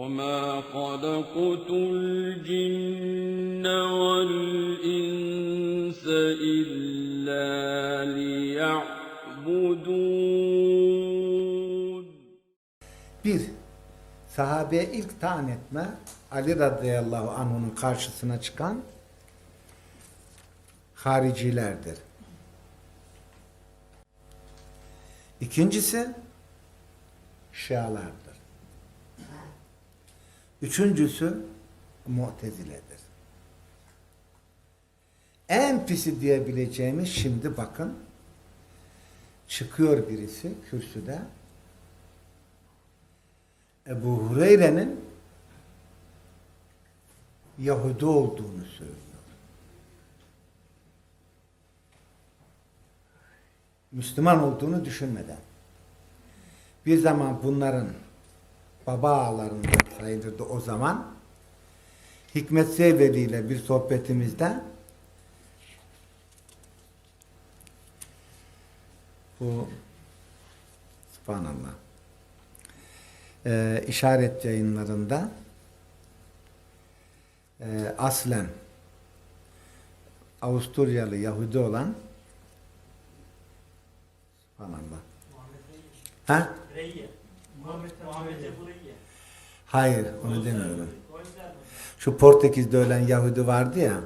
وما خلقت الجن والإنس إلا ليعبدون Bir, sahabeye ilk taan etme Ali radıyallahu anh'ın karşısına çıkan haricilerdir. İkincisi Şialardır. Üçüncüsü Mu'tezile'dir. En pisi diyebileceğimiz şimdi bakın çıkıyor birisi kürsüde Ebu Hureyre'nin Yahudi olduğunu söylüyor. Müslüman olduğunu düşünmeden. Bir zaman bunların baba ağalarından sayılırdı o zaman. Hikmet Seveli ile bir sohbetimizde bu Subhanallah e, işaret yayınlarında e, aslen Avusturyalı Yahudi olan Subhanallah. Ha? Reyye. Muhammed Muhammed'e burayı. Hayır, onu demiyorum. Şu Portekiz'de ölen Yahudi vardı ya.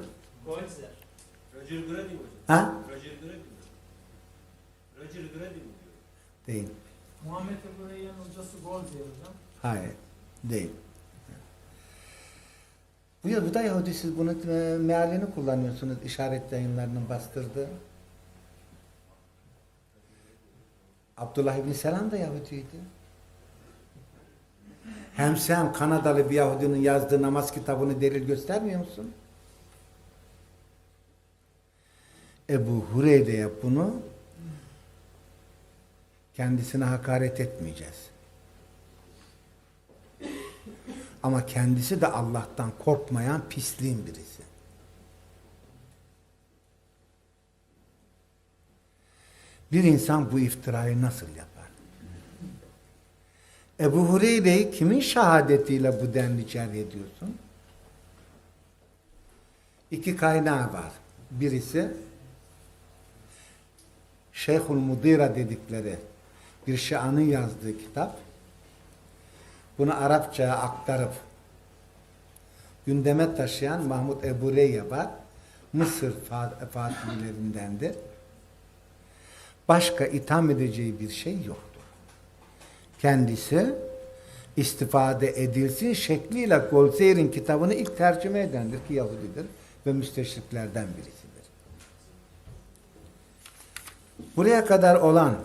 Ha? Roger Grady mi? Roger Grady mi diyor? Değil. Muhammed Burayı'nın hocası Golzer hocam. Hayır, değil. Bu ya bu da Yahudi siz bunu e, mealini kullanıyorsunuz işaret yayınlarının bastırdığı. Abdullah İbni Selam da Yahudiydi. Hem sen Kanadalı bir Yahudinin yazdığı namaz kitabını delil göstermiyor musun? Ebu Hureyre'ye bunu kendisine hakaret etmeyeceğiz. Ama kendisi de Allah'tan korkmayan pisliğin birisi. Bir insan bu iftirayı nasıl yapar? Ebu Hureyre'yi kimin şehadetiyle bu denli cerh ediyorsun? İki kaynağı var. Birisi Şeyhul Mudira dedikleri bir şianın yazdığı kitap. Bunu Arapçaya aktarıp gündeme taşıyan Mahmud Ebu Reyye var. Mısır fa- fatihilerindendir. Başka itham edeceği bir şey yoktur. Kendisi istifade edilsin şekliyle Golseyr'in kitabını ilk tercüme edendir ki Yahudidir ve müsteşriklerden birisidir. Buraya kadar olan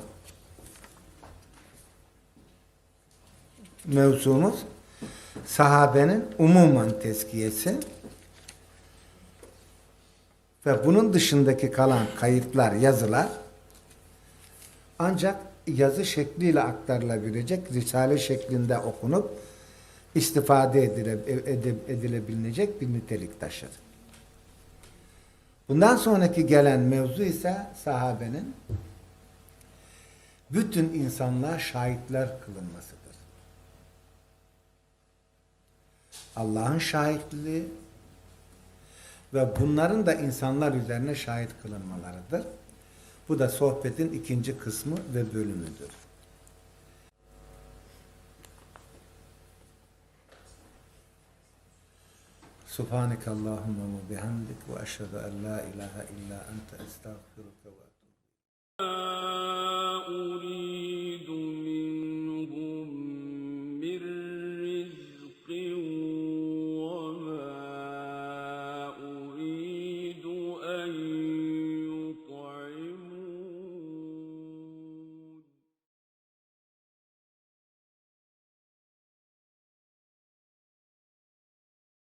mevzumuz sahabenin umuman tezkiyesi ve bunun dışındaki kalan kayıtlar, yazılar ancak yazı şekliyle aktarılabilecek, risale şeklinde okunup istifade edile, edip- edilebilecek bir nitelik taşır. Bundan sonraki gelen mevzu ise sahabenin bütün insanlığa şahitler kılınmasıdır. Allah'ın şahitliği ve bunların da insanlar üzerine şahit kılınmalarıdır. Bu da sohbetin ikinci kısmı ve bölümüdür. Subhaneke Allahümme ve bihamdik ve eşhedü en la ilahe illa ente estağfiruke ve etûbü.